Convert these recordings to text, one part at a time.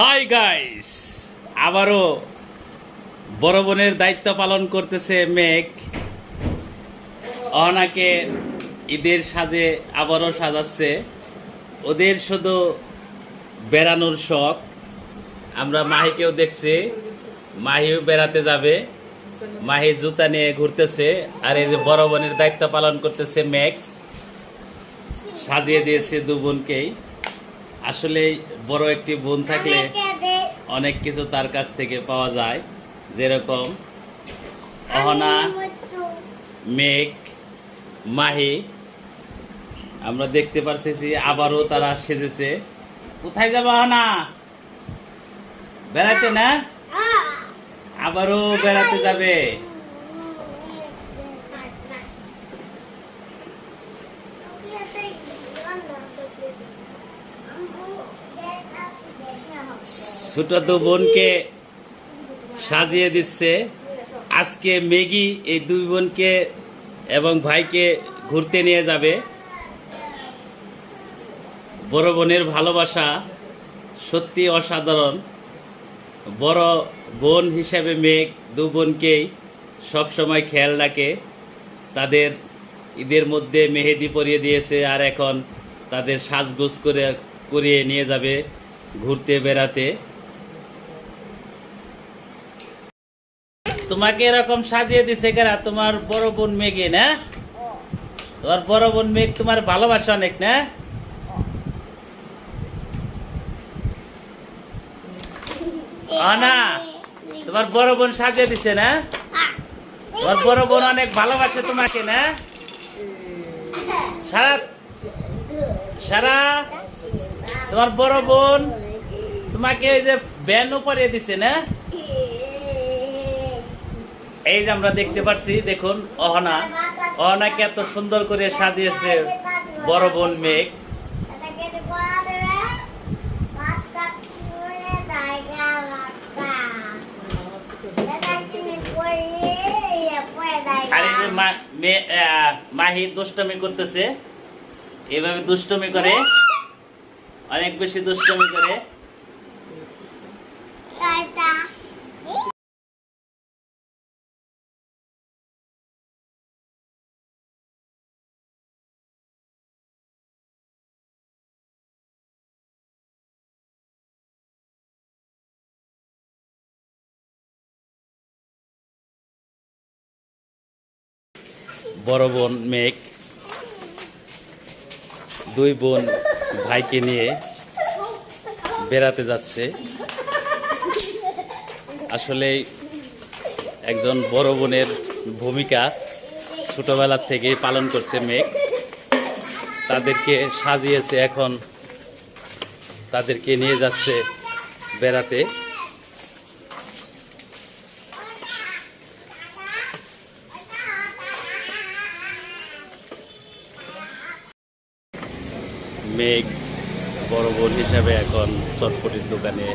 Hi guys আবারও বড় বোনের দায়িত্ব পালন করতেছে মেঘ। অহনাকে ঈদের সাজে আবারও সাজাচ্ছে। ওদের শুধু বেড়ানোর শখ। আমরা মাহিকেও দেখছি, মাহিও বেড়াতে যাবে। মাহি জুতা নিয়ে ঘুরতেছে, আর এই যে বড় বোনের দায়িত্ব পালন করতেছে মেঘ। সাজিয়ে দিয়েছে দু বোনকেই। আসলে বড় একটি বোন থাকলে অনেক কিছু তার কাছ থেকে পাওয়া যায়। যেরকম অহনা, মেঘ, মাহি। আমরা দেখতে পারছি আবারও তারা সেজেছে। কোথায় যাব অহনা? বেড়াতে না? আবারও বেড়াতে যাবে। ছোট দু বোনকে সাজিয়ে দিচ্ছে। আজকে মেগি এই দুই বোনকে এবং ভাইকে ঘুরতে নিয়ে যাবে। বড় বোনের ভালোবাসা সত্যি অসাধারণ। বড় বোন হিসাবে মেঘ দু বোনকেই সবসময় খেয়াল রাখে। তাদের ঈদের মধ্যে মেহেদি পরিয়ে দিয়েছে আর এখন তাদের সাজগোজ করে, করিয়ে নিয়ে যাবে ঘুরতে, বেড়াতে। তোমাকে এরকম সাজিয়ে দিছে কেনা তোমার বড় বোন মেঘে না? তোমার বড় বোন মেঘ তোমার ভালোবাসা অনেক না? না তোমার বড় বোন সাজিয়ে দিছে না? তোমার বড় বোন অনেক ভালোবাসে তোমাকে না? সারা সারা তোমার বড় বোন তোমাকে এই যে ব্যান উপরে দিছে না? এই যে আমরা দেখতে পাচ্ছি দেখুন, অহনা। অহনাকে এত সুন্দর করে সাজিয়েছে বড় বোন মেঘ। মাহি দুষ্টমি করতেছে। এভাবে দুষ্টমি করে, অনেক বেশি দুষ্টমি করে। বড় বোন মেঘ, দুই বোন ভাইকে নিয়ে বেড়াতে যাচ্ছে। আসলে একজন বড় বোনের ভূমিকা ছোটবেলার থেকে পালন করছে মেঘ। তাদেরকে সাজিয়েছে এখন, তাদেরকে নিয়ে যাচ্ছে বেড়াতে। মেঘ বড় বোন হিসাবে এখন চটপটির দোকানে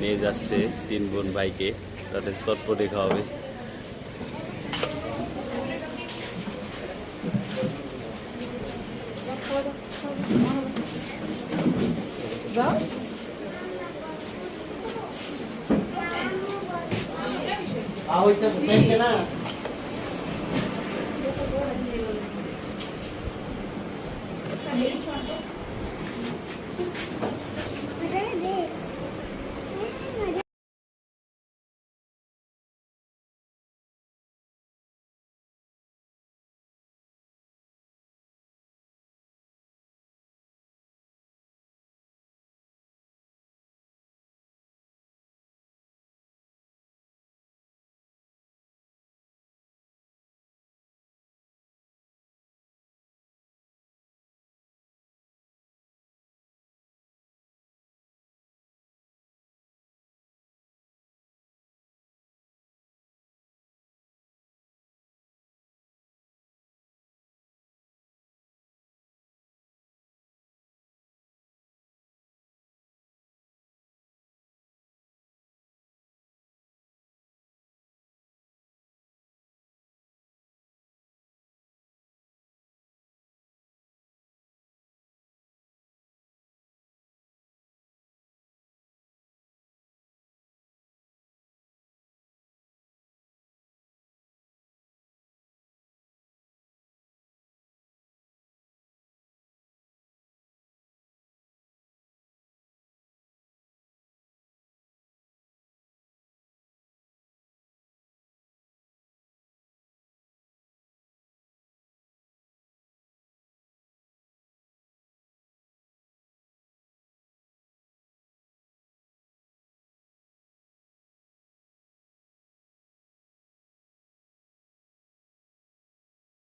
নিয়ে যাচ্ছে তিন বোন ভাইকে। তাদের চটপটি খাওয়াবে। Ah, se te ಹೇಳಿಸುವಂತೆ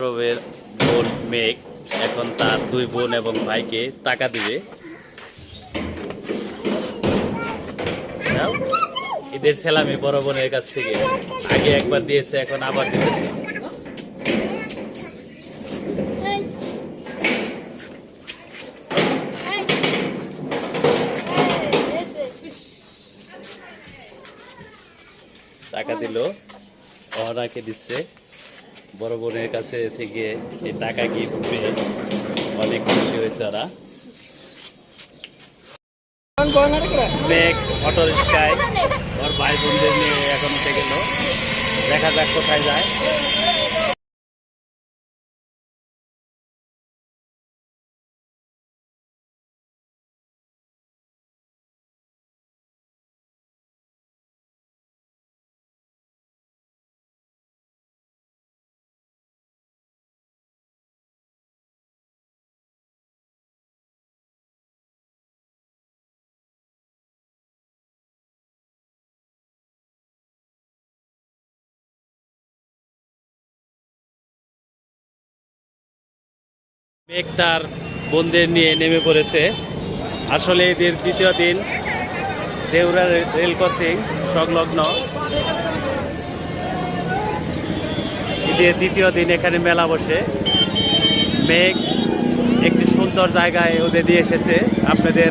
গৌরবের বোন মেঘ এখন তার দুই বোন এবং ভাইকে টাকা দিবে। ঈদের সেলামি বড় বোনের কাছ থেকে। আগে একবার দিয়েছে, এখন আবার দিতেছে। টাকা দিল, অহনাকে দিচ্ছে। বড় বোনের কাছে থেকে এই টাকা গিফট পেয়ে অনেক খুশি হয়েছে ওরা। মেঘ অটো রিক্সায় ওর ভাই বোনদের নিয়ে এখন গেল দেখা যাক কোথায় যায়। মেঘ তার বোনদের নিয়ে নেমে পড়েছে। আসলে এদের দ্বিতীয় দিন দেউরা রেল ক্রসিং, সংলগ্ন। ঈদের দ্বিতীয় দিন এখানে মেলা বসে। মেঘ একটি সুন্দর জায়গায় ওদের দিয়ে এসেছে। আপনাদের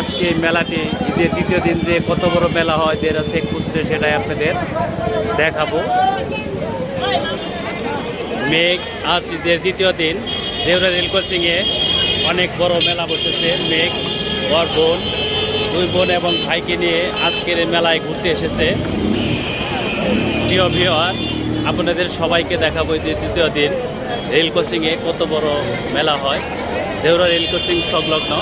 আজকে মেলাটি ঈদের দ্বিতীয় দিন যে কত বড় মেলা হয় দেড় চেক পোস্টে সেটাই আপনাদের দেখাবো। মেঘ আজ ঈদের দ্বিতীয় দিন। দেওরা রেল কোচিংয়ে অনেক বড় মেলা বসেছে, মেঘ ওর বোন, দুই বোন এবং ভাইকে নিয়ে আজকের মেলায় ঘুরতে এসেছে। প্রিয় ভিওয়ার আপনাদের সবাইকে দেখাবো যে দ্বিতীয় দিন রেল কোচিংয়ে কত বড় মেলা হয়। দেওরা রেল কোচিং সংলগ্ন।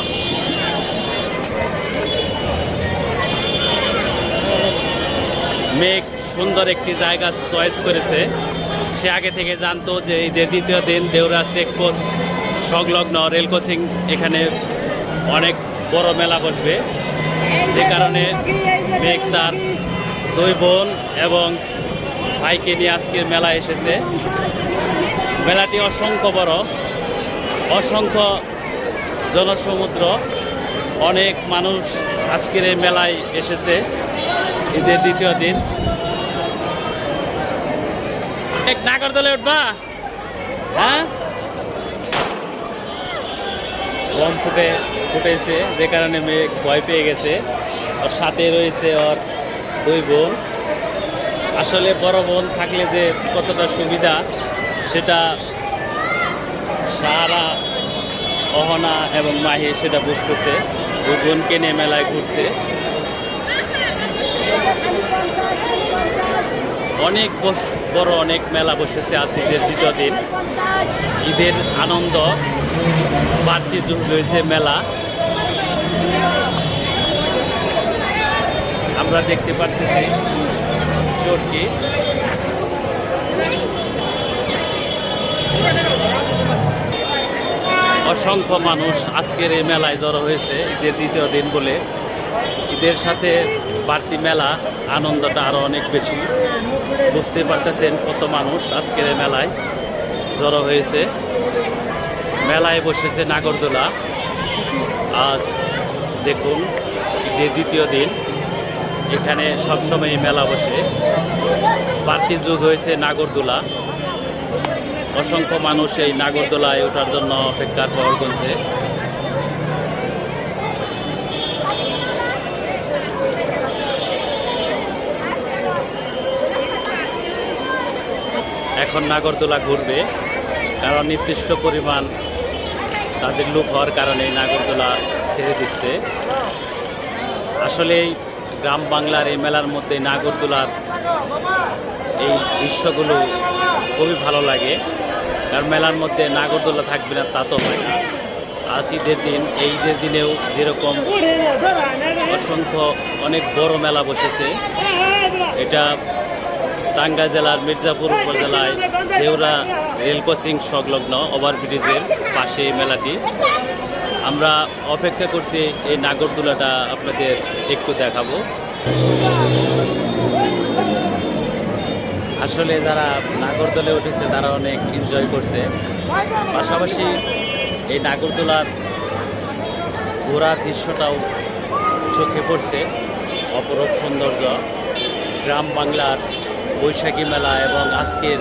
মেঘ সুন্দর একটি জায়গা চয়েস করেছে। সে আগে থেকে জানতো যে যে দ্বিতীয় দিন দেওরা চেকপোস্ট সংলগ্ন রেল কোচিং এখানে অনেক বড় মেলা বসবে। যে কারণে মেঘ তার দুই বোন এবং ভাইকে নিয়ে আজকের মেলা এসেছে। মেলাটি অসংখ্য বড়, অসংখ্য জনসমুদ্র, অনেক মানুষ আজকের এই মেলায় এসেছে। ঈদের দ্বিতীয় দিন এক নাগরদোলে উঠবা? হ্যাঁ? বম ফুটে, ফুটেছে, যে কারণে মেয়ে ভয় পেয়ে গেছে। ওর সাথে রয়েছে ওর দুই বোন। আসলে বড় বোন থাকলে যে কতটা সুবিধা, সেটা সারা অহনা এবং মাহি সেটা বুঝতেছে। দুই বোনকে নিয়ে মেলায় ঘুরছে। অনেক বস- বড় অনেক মেলা বসেছে আজ ঈদের দ্বিতীয় দিন। ঈদের আনন্দ, বাড়তি রয়েছে মেলা। আমরা দেখতে পারতেছি চোরকি। অসংখ্য মানুষ আজকের এই মেলায় জড়ো হয়েছে, ঈদের দ্বিতীয় দিন বলে। ঈদের সাথে বাড়তি মেলা, আনন্দটা আরও অনেক বেশি। বুঝতে পারতেছেন কত মানুষ আজকের মেলায় জড়ো হয়েছে। মেলায় বসেছে নাগরদোলা। আজ দেখুন দ্বিতীয় দিন। এখানে সবসময় মেলা বসে। বাড়তি যুগ হয়েছে নাগরদোলা। অসংখ্য মানুষ এই নাগরদোলায় ওঠার জন্য অপেক্ষার পর করছে এখন নাগরদোলা ঘুরবে। কারণ নির্দিষ্ট পরিমাণ তাদের লোক হওয়ার কারণে নাগরদোলা ছেড়ে দিচ্ছে। আসলে গ্রাম বাংলার এই মেলার মধ্যে নাগরদোলার এই দৃশ্যগুলো খুবই ভালো লাগে। কারণ মেলার মধ্যে নাগরদোলা থাকবে না, তা তো হয় না। আজ ঈদের দিন, এই ঈদের দিনেও যেরকম অসংখ্য অনেক বড় মেলা বসেছে, এটা টাঙ্গা জেলার মির্জাপুর উপজেলায় দেউরা রেল কোচিং সংলগ্ন ওভারব্রিজের পাশে মেলাটি। আমরা অপেক্ষা করছি এই নাগরদোলাটা আপনাদের একটু দেখাবো। আসলে যারা নাগরদোলে উঠেছে, তারা অনেক এনজয় করছে। পাশাপাশি এই নাগরদোলার ঘোরার দৃশ্যটাও চোখে পড়ছে। অপরূপ সৌন্দর্য। গ্রাম বাংলার বৈশাখী মেলা এবং আজকের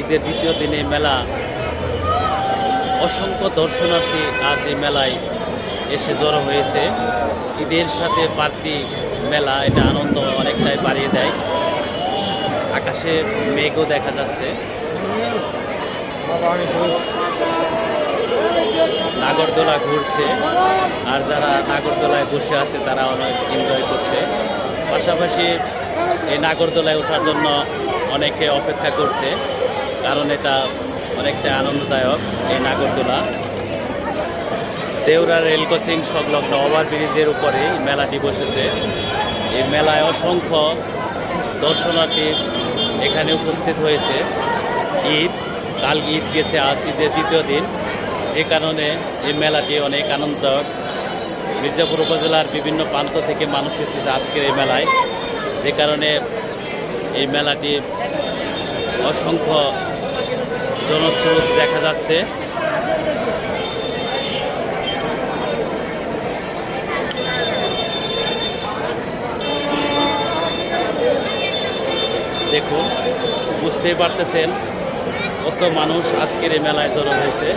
ঈদের দ্বিতীয় দিনে মেলা। অসংখ্য দর্শনার্থী আজ এই মেলায় এসে জড়ো হয়েছে। ঈদের সাথে বাড়তি মেলা এটা আনন্দ অনেকটাই বাড়িয়ে দেয়। আকাশে মেঘও দেখা যাচ্ছে। নাগরদোলা ঘুরছে। আর যারা নাগরদোলায় বসে আছে তারা অনেক এনজয় করছে। পাশাপাশি এই নাগরদোলায় ওঠার জন্য অনেকে অপেক্ষা করছে, কারণ এটা অনেকটা আনন্দদায়ক এই নাগরদোলা। দেউরা রেল ক্রসিং সংলগ্ন ওভারব্রিজের উপরেই মেলাটি বসেছে। এই মেলায় অসংখ্য দর্শনার্থী এখানে উপস্থিত হয়েছে। ঈদ, কাল ঈদ গেছে, আজ ঈদের দ্বিতীয় দিন। যে কারণে এই মেলাটি অনেক আনন্দদায়ক। মির্জাপুর উপজেলার বিভিন্ন প্রান্ত থেকে মানুষ এসেছে আজকের এই মেলায়। যে কারণে এই মেলাটি অসংখ্য জনস্রোত দেখা যাচ্ছে। দেখুন, বুঝতেই পারতেছেন কত মানুষ আজকের এই মেলায় জড়ো হয়েছে।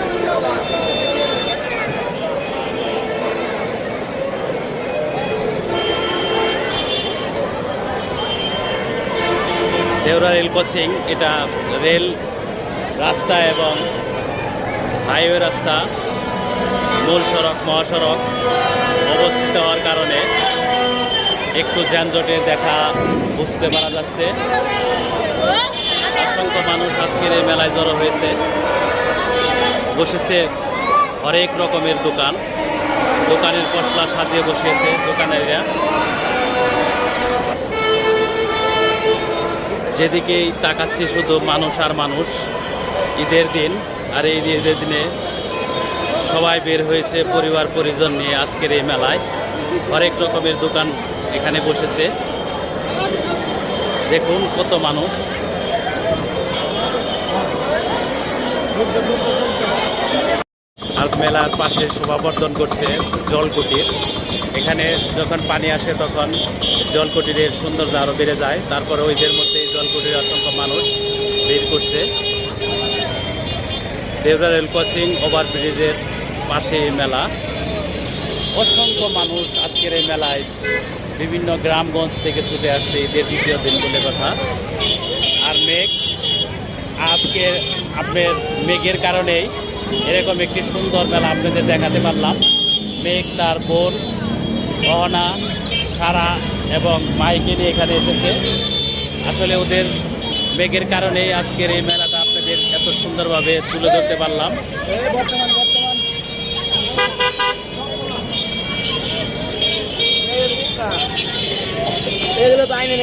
দেওরা রেল ক্রসিং, এটা রেল রাস্তা এবং হাইওয়ে রাস্তা, মূল সড়ক, মহাসড়ক অবস্থিত হওয়ার কারণে একটু যানজটের দেখা বুঝতে পারা যাচ্ছে। অসংখ্য মানুষ আজকের এই মেলায় জড়ো হয়েছে। বসেছে হরেক রকমের দোকান। দোকানের পশলা সাজিয়ে বসিয়েছে দোকানেরা যেদিকেই তাকাচ্ছে শুধু মানুষ আর মানুষ, ঈদের দিন, আর এই ঈদের দিনে সবাই বের হয়েছে পরিবার, পরিজন নিয়ে আজকের এই মেলায়। হরেক রকমের দোকান এখানে বসেছে। দেখুন কত মানুষ। আর মেলার পাশে শোভাবর্ধন করছে জলকুটির। এখানে যখন পানি আসে তখন জলকুটিরের সৌন্দর্য আরও বেড়ে যায়। তারপরে ওইদের মধ্যে জলকুটির অসংখ্য মানুষ ভিড় করছে। দেবরা রেল ক্রসিং ওভারব্রিজের পাশে এই মেলা। অসংখ্য মানুষ আজকের এই মেলায় বিভিন্ন গ্রামগঞ্জ থেকে ছুটে আসছে ঈদের দ্বিতীয় দিন বলে কথা। আর মেঘ আজকে আপনার মেঘের কারণেই এরকম একটি সুন্দর মেলা আপনাদের দেখাতে পারলাম। মেঘ, তার বোন গহনা, সারা এবং মাইকে নিয়ে এখানে এসেছে। আসলে ওদের মেঘের কারণেই আজকের এই মেলাটা আপনাদের এত সুন্দরভাবে তুলে ধরতে পারলাম। এগুলো তো আইনে